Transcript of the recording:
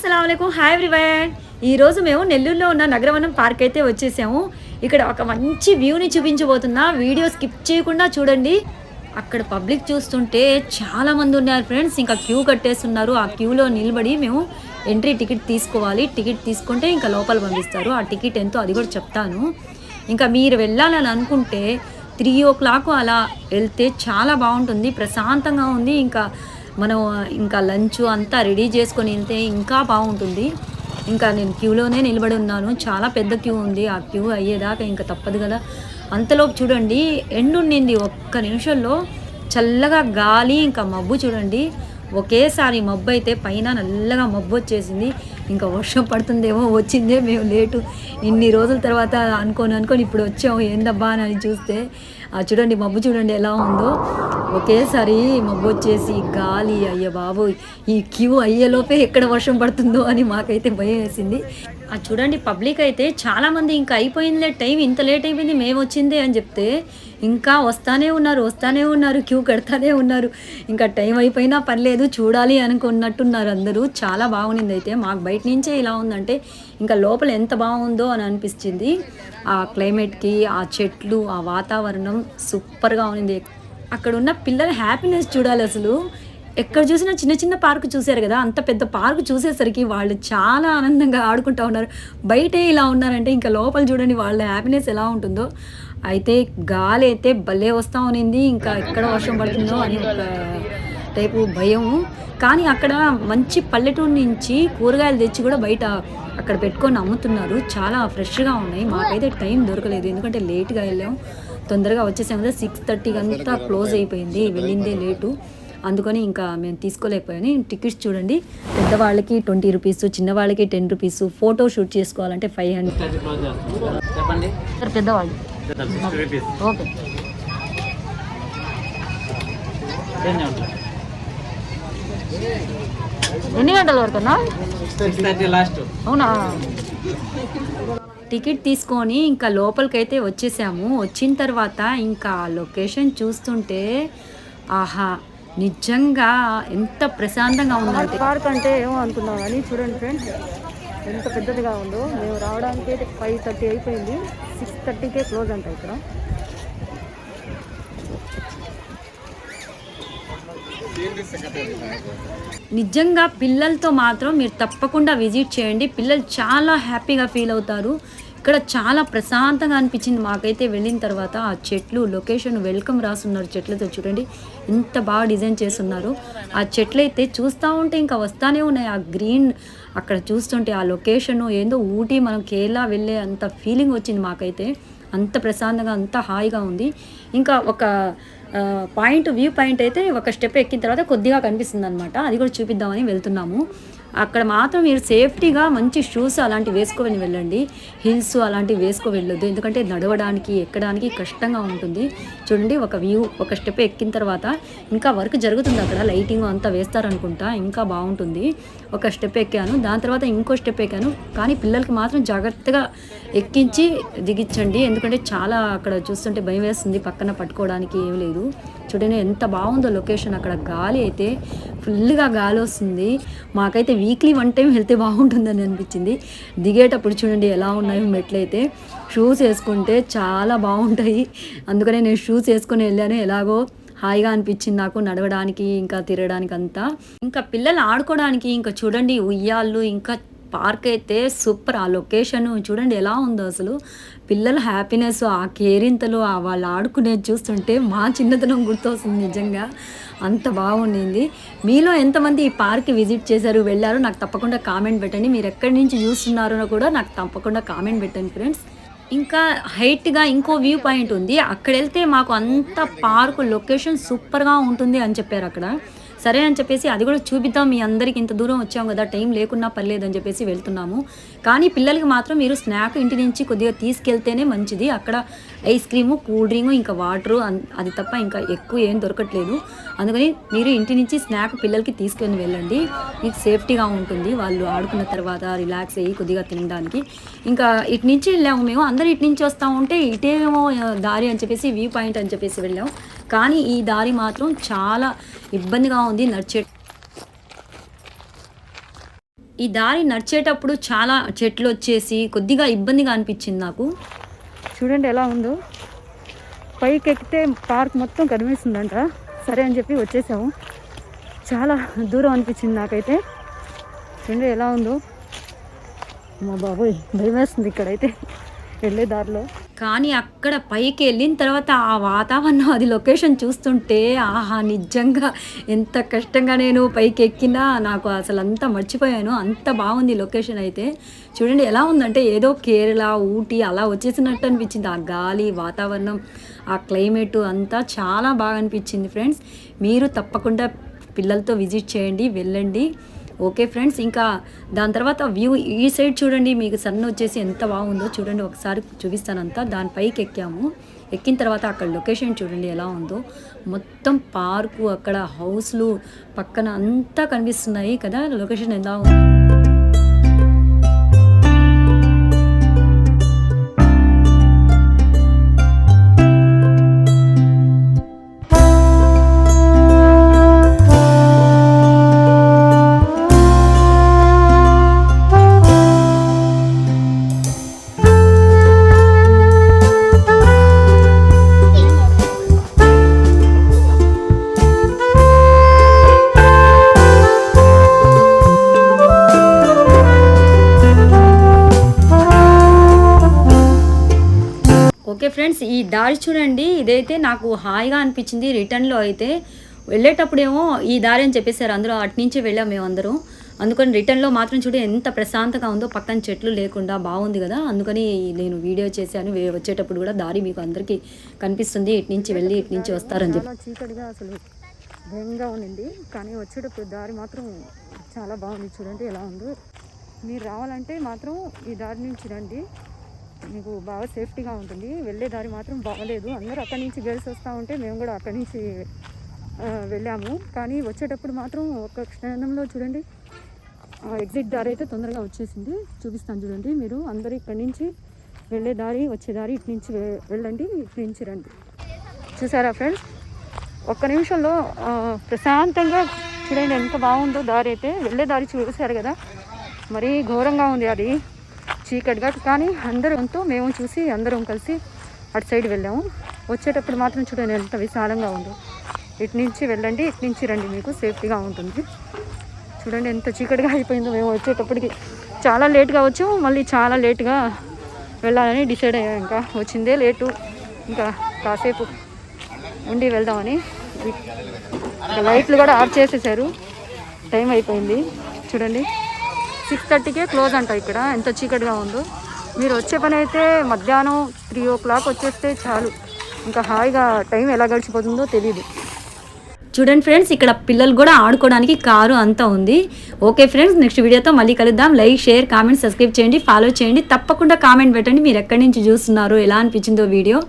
అస్సలం hi everyone ఈ రోజు మేము నెల్లూరులో ఉన్న నగరవనం పార్క్ అయితే వచ్చేసాము. ఇక్కడ ఒక మంచి వ్యూని చూపించబోతున్నా. వీడియో స్కిప్ చేయకుండా చూడండి. అక్కడ పబ్లిక్ చూస్తుంటే చాలామంది ఉన్నారు ఫ్రెండ్స్ ఇంకా క్యూ కట్టేస్తున్నారు. ఆ క్యూలో నిలబడి మేము ఎంట్రీ టికెట్ తీసుకోవాలి. టికెట్ తీసుకుంటే ఇంకా లోపల పంపిస్తారు. ఆ టికెట్ ఎంతో అది కూడా చెప్తాను. ఇంకా మీరు వెళ్ళాలని అనుకుంటే త్రీ ఓ క్లాక్ అలా వెళ్తే చాలా బాగుంటుంది. ప్రశాంతంగా ఉంది. ఇంకా మనం ఇంకా లంచ్ అంతా రెడీ చేసుకొని వెళ్తే ఇంకా బాగుంటుంది. ఇంకా నేను క్యూలోనే నిలబడి ఉన్నాను. చాలా పెద్ద క్యూ ఉంది. ఆ క్యూ అయ్యేదాకా ఇంకా తప్పదు కదా. అంతలోపు చూడండి ఎండు ఉండింది ఒక్క నిమిషంలో చల్లగా గాలి ఇంకా మబ్బు చూడండి. ఒకేసారి మబ్బు అయితే పైన నల్లగా మబ్బు వచ్చేసింది. ఇంకా వర్షం పడుతుందేమో వచ్చిందే మేము లేటు. ఇన్ని రోజుల తర్వాత అనుకోని అనుకొని ఇప్పుడు వచ్చాము. ఏందబ్బా అని చూస్తే చూడండి మబ్బు చూడండి ఎలా ఉందో. ఒకేసారి మబ్బు వచ్చేసి గాలి అయ్య బాబు ఈ క్యూ అయ్యేలోపే ఎక్కడ వర్షం పడుతుందో అని మాకైతే భయం వేసింది. ఆ చూడండి పబ్లిక్ అయితే చాలా మంది ఇంకా అయిపోయిందిలే టైం ఇంత లేట్ అయిపోయింది మేము వచ్చిందే అని చెప్తే ఇంకా వస్తానే ఉన్నారు వస్తానే ఉన్నారు క్యూ కడతానే ఉన్నారు. ఇంకా టైం అయిపోయినా పర్లేదు చూడాలి అనుకున్నట్టున్నారు అందరూ. చాలా బాగుంది అయితే. మాకు బయట నుంచే ఇలా ఉందంటే ఇంకా లోపల ఎంత బాగుందో అని అనిపించింది. ఆ క్లైమేట్కి ఆ చెట్లు ఆ వాతావరణం సూపర్గా ఉంది. అక్కడ ఉన్న పిల్లల హ్యాపీనెస్ చూడాలి అసలు. ఎక్కడ చూసినా చిన్న చిన్న పార్క్ చూశారు కదా అంత పెద్ద పార్క్ చూసేసరికి వాళ్ళు చాలా ఆనందంగా ఆడుకుంటా ఉన్నారు. బయటే ఇలా ఉన్నారంటే ఇంకా లోపల చూడండి వాళ్ళ హ్యాపీనెస్ ఎలా ఉంటుందో. అయితే గాలి అయితే భలే వస్తూ ఉన్నింది ఇంకా ఎక్కడ వర్షం పడుతుందో అని ఒక టైపు భయం. కానీ అక్కడ మంచి పల్లెటూరు నుంచి కూరగాయలు తెచ్చి కూడా బయట అక్కడ పెట్టుకొని అమ్ముతున్నారు. చాలా ఫ్రెష్గా ఉన్నాయి. మాకైతే టైం దొరకలేదు. ఎందుకంటే లేట్గా వెళ్ళాం. తొందరగా వచ్చేసాం కదా సిక్స్ థర్టీకి అంతా క్లోజ్ అయిపోయింది. వెళ్ళిందే లేటు. అందుకని ఇంకా మేము తీసుకోలేకపోయాను. టికెట్స్ చూడండి. పెద్దవాళ్ళకి ట్వంటీ రూపీస్ చిన్నవాళ్ళకి టెన్ రూపీస్. ఫోటో షూట్ చేసుకోవాలంటే ఫైవ్ హండ్రెడ్. చెప్పండి. పెద్దవాళ్ళు. ఓకే. ఎన్ని గంటల? లాస్ట్. అవునా? టికెట్ తీసుకొని ఇంకా లోపలికైతే వచ్చేసాము. వచ్చిన తర్వాత ఇంకా లొకేషన్ చూస్తుంటే ఆహా నిజంగా ఎంత ప్రశాంతంగా ఉందంటే పార్క్ అంటే ఏమో అనుకున్నాం కానీ చూడండి ఫ్రెండ్స్ ఎంత పెద్దదిగా ఉందో. మేము రావడానికి ఫైవ్ థర్టీ అయిపోయింది. సిక్స్ థర్టీకే క్లోజ్ అంట ఇక్కడ. నిజంగా పిల్లలతో మాత్రం మీరు తప్పకుండా విజిట్ చేయండి. పిల్లలు చాలా హ్యాపీగా ఫీల్ అవుతారు. ఇక్కడ చాలా ప్రశాంతంగా అనిపించింది. మాకైతే వెళ్ళిన తర్వాత ఆ చెట్లు లొకేషన్ వెల్కమ్ రాసున్నారు చెట్లతో చూడండి. ఎంత బాగా డిజైన్ చేస్తున్నారు. ఆ చెట్లు అయితే చూస్తూ ఉంటే ఇంకా వస్తానే ఉన్నాయి. ఆ గ్రీన్ అక్కడ చూస్తుంటే ఆ లొకేషన్ ఏందో ఊటీ మనం కేరళ వెళ్ళే అంత ఫీలింగ్ వచ్చింది మాకైతే. అంత ప్రశాంతంగా అంత హాయిగా ఉంది. ఇంకా ఒక పాయింట్ వ్యూ పాయింట్ అయితే ఒక స్టెప్ ఎక్కిన తర్వాత కొద్దిగా కనిపిస్తుంది అనమాట అది కూడా చూపిద్దామని వెళ్తున్నాము. అక్కడ మాత్రం మీరు సేఫ్టీగా మంచి షూస్ అలాంటివి వేసుకొని వెళ్ళండి. హిల్స్ అలాంటివి వేసుకో వెళ్ళొద్దు. ఎందుకంటే నడవడానికి ఎక్కడానికి కష్టంగా ఉంటుంది. చూడండి ఒక వ్యూ ఒక స్టెప్ ఎక్కిన తర్వాత ఇంకా వర్క్ జరుగుతుంది అక్కడ. లైటింగ్ అంతా వేస్తారనుకుంటా. ఇంకా బాగుంటుంది. ఒక స్టెప్ ఎక్కాను. దాని తర్వాత ఇంకో స్టెప్ ఎక్కాను. కానీ పిల్లలకి మాత్రం జాగ్రత్తగా ఎక్కించి దిగించండి. ఎందుకంటే చాలా అక్కడ చూస్తుంటే భయం వేస్తుంది. పక్కన పట్టుకోవడానికి ఏం లేదు. చూడండి ఎంత బాగుందో లొకేషన్. అక్కడ గాలి అయితే ఫుల్గా గాలి వస్తుంది. మాకైతే వీక్లీ వన్ టైం వెళ్తే బాగుంటుందని అనిపించింది. దిగేటప్పుడు చూడండి ఎలా ఉన్నాయో మెట్లు అయితే షూస్ వేసుకుంటే చాలా బాగుంటాయి. అందుకనే నేను షూస్ వేసుకొని వెళ్ళాను. ఎలాగో హాయిగా అనిపించింది నాకు నడవడానికి ఇంకా తిరగడానికి అంతా ఇంకా పిల్లలు ఆడుకోవడానికి ఇంకా చూడండి ఉయ్యాళ్ళు ఇంకా పార్క్ అయితే సూపర్. ఆ లొకేషన్ చూడండి ఎలా ఉందో అసలు. పిల్లల హ్యాపీనెస్ ఆ కేరింతలు ఆ వాళ్ళు ఆడుకునేది చూస్తుంటే మా చిన్నతనం గుర్తొస్తుంది నిజంగా. అంత బాగుండింది. మీలో ఎంతమంది ఈ పార్క్ విజిట్ చేశారు వెళ్ళారు నాకు తప్పకుండా కామెంట్ పెట్టండి. మీరు ఎక్కడి నుంచి చూస్తున్నారో కూడా నాకు తప్పకుండా కామెంట్ పెట్టండి ఫ్రెండ్స్. ఇంకా హైట్గా ఇంకో వ్యూ పాయింట్ ఉంది. అక్కడ వెళ్తే మాకు అంత పార్క్ లొకేషన్ సూపర్గా ఉంటుంది అని చెప్పారు అక్కడ. సరే అని చెప్పేసి అది కూడా చూపిద్దాం మీ అందరికి ఇంత దూరం వచ్చాం కదా టైం లేకున్నా పర్లేదు అని చెప్పేసి వెళ్తున్నాము. కానీ పిల్లలకి మాత్రం మీరు స్నాక్ ఇంటి నుంచి కొద్దిగా తీసుకెళ్తేనే మంచిది. అక్కడ ఐస్ క్రీము కూల్ డ్రింక్ ఇంకా వాటరు అది తప్ప ఇంకా ఎక్కువ ఏం దొరకట్లేదు. అందుకని మీరు ఇంటి నుంచి స్నాక్ పిల్లలకి తీసుకొని వెళ్ళండి. మీకు సేఫ్టీగా ఉంటుంది. వాళ్ళు ఆడుకున్న తర్వాత రిలాక్స్ అయ్యి కొద్దిగా తినడానికి. ఇంకా ఇటు నుంచి వెళ్ళాము మేము. అందరు ఇటు నుంచి వస్తూ ఉంటే ఇటేమో దారి అని చెప్పేసి వ్యూ పాయింట్ అని చెప్పేసి వెళ్ళాము కానీ ఈ దారి మాత్రం చాలా ఇబ్బందిగా ఉంది నడిచే ఈ దారి నడిచేటప్పుడు చాలా చెట్లు వచ్చేసి కొద్దిగా ఇబ్బందిగా అనిపించింది నాకు. చూడండి ఎలా ఉందో. పైకి ఎక్కితే పార్క్ మొత్తం కనిపిస్తుందంట సరే అని చెప్పి వచ్చేసాము. చాలా దూరం అనిపించింది నాకైతే. చూడండి ఎలా ఉందో. మా బాబోయ్ భయం వేస్తుంది ఇక్కడైతే. వెళ్ళే దారిలో. కానీ అక్కడ పైకి వెళ్ళిన తర్వాత ఆ వాతావరణం అది లొకేషన్ చూస్తుంటే ఆహా నిజంగా ఎంత కష్టంగా నేను పైకి ఎక్కినా నాకు అసలు అంతా మర్చిపోయాను. అంత బాగుంది లొకేషన్ అయితే. చూడండి ఎలా ఉందంటే ఏదో కేరళ ఊటీ అలా వచ్చేసినట్టు అనిపించింది. ఆ గాలి వాతావరణం ఆ క్లైమేట్ అంతా చాలా బాగా అనిపించింది ఫ్రెండ్స్. మీరు తప్పకుండా పిల్లలతో విజిట్ చేయండి వెళ్ళండి. ఓకే ఫ్రెండ్స్ ఇంకా దాని తర్వాత వ్యూ ఈ సైడ్ చూడండి మీకు సన్ వచ్చేసి ఎంత బాగుందో చూడండి ఒకసారి చూపిస్తానంతా. దాని పైకి ఎక్కాము. ఎక్కిన తర్వాత అక్కడ లొకేషన్ చూడండి ఎలా ఉందో. మొత్తం పార్కు అక్కడ హౌస్లు పక్కన అంతా కనిపిస్తున్నాయి కదా లొకేషన్ ఎలా ఉంది. దారి చూడండి. ఇదైతే నాకు హాయిగా అనిపించింది. రిటర్న్లో అయితే వెళ్ళేటప్పుడేమో ఈ దారి అని చెప్పేశారు. అందరూ అటు నుంచి వెళ్ళాం మేము అందరం అందుకని రిటర్న్లో మాత్రం చూడు ఎంత ప్రశాంతంగా ఉందో పక్కన చెట్లు లేకుండా బాగుంది కదా. అందుకని నేను వీడియో చేశాను. వచ్చేటప్పుడు కూడా దారి మీకు అందరికీ కనిపిస్తుంది. ఇటు నుంచి వెళ్ళి ఇటు నుంచి వస్తారని చెప్పి. చీకటిగా అసలు భయంగా ఉండింది. కానీ వచ్చేటప్పుడు దారి మాత్రం చాలా బాగుంది. చూడండి ఎలా ఉందో. మీరు రావాలంటే మాత్రం ఈ దారి నుంచి రండి. మీకు బాగా సేఫ్టీగా ఉంటుంది. వెళ్ళే దారి మాత్రం బాగలేదు. అందరూ అక్కడి నుంచి గెలిచి వస్తూ ఉంటే మేము కూడా అక్కడి నుంచి వెళ్ళాము. కానీ వచ్చేటప్పుడు మాత్రం ఒక క్షణంలో చూడండి ఎగ్జిట్ దారి అయితే తొందరగా వచ్చేసింది. చూపిస్తాను చూడండి మీరు. అందరూ ఇక్కడి నుంచి వెళ్ళే దారి వచ్చే దారి ఇటు నుంచి వెళ్ళండి ఇటు నుంచి రండి. చూసారా ఫ్రెండ్స్? ఒక్క నిమిషంలో ప్రశాంతంగా చూడండి ఎంత బాగుందో దారి అయితే. వెళ్ళే దారి చూసారు కదా? మరీ ఘోరంగా ఉంది అది. చీకటిగా కానీ అందరంతో మేము చూసి అందరం కలిసి అటు సైడ్ వెళ్ళాము. వచ్చేటప్పుడు మాత్రం చూడండి ఎంత విశాలంగా ఉందో. ఇటు నుంచి వెళ్ళండి ఇటు నుంచి రండి మీకు సేఫ్టీగా ఉంటుంది. చూడండి ఎంత చీకటిగా అయిపోయిందో మేము వచ్చేటప్పటికి. చాలా లేట్గా వచ్చాము మళ్ళీ చాలా లేట్గా వెళ్ళాలని డిసైడ్ అయ్యాం ఇంకా వచ్చిందే లేటు. ఇంకా కాసేపు ఉండి వెళ్దామని. లైట్లు కూడా ఆఫ్ చేసేసారు. టైం అయిపోయింది. చూడండి. సిక్స్ థర్టీకే క్లోజ్ అంట ఇక్కడ. ఎంత చీకటిగా ఉందో. మీరు వచ్చే పని అయితే మధ్యాహ్నం త్రీ ఓ క్లాక్ వచ్చేస్తే చాలు. ఇంకా హాయిగా టైం ఎలా గడిచిపోతుందో తెలియదు చూడండి ఫ్రెండ్స్ ఇక్కడ పిల్లలు కూడా ఆడుకోవడానికి కారు అంతా ఉంది. ఓకే ఫ్రెండ్స్ నెక్స్ట్ వీడియోతో మళ్ళీ కలుద్దాం. లైక్ షేర్ కామెంట్ సబ్స్క్రైబ్ చేయండి ఫాలో చేయండి. తప్పకుండా కామెంట్ పెట్టండి. మీరు ఎక్కడి నుంచి చూస్తున్నారు ఎలా అనిపించిందో వీడియో.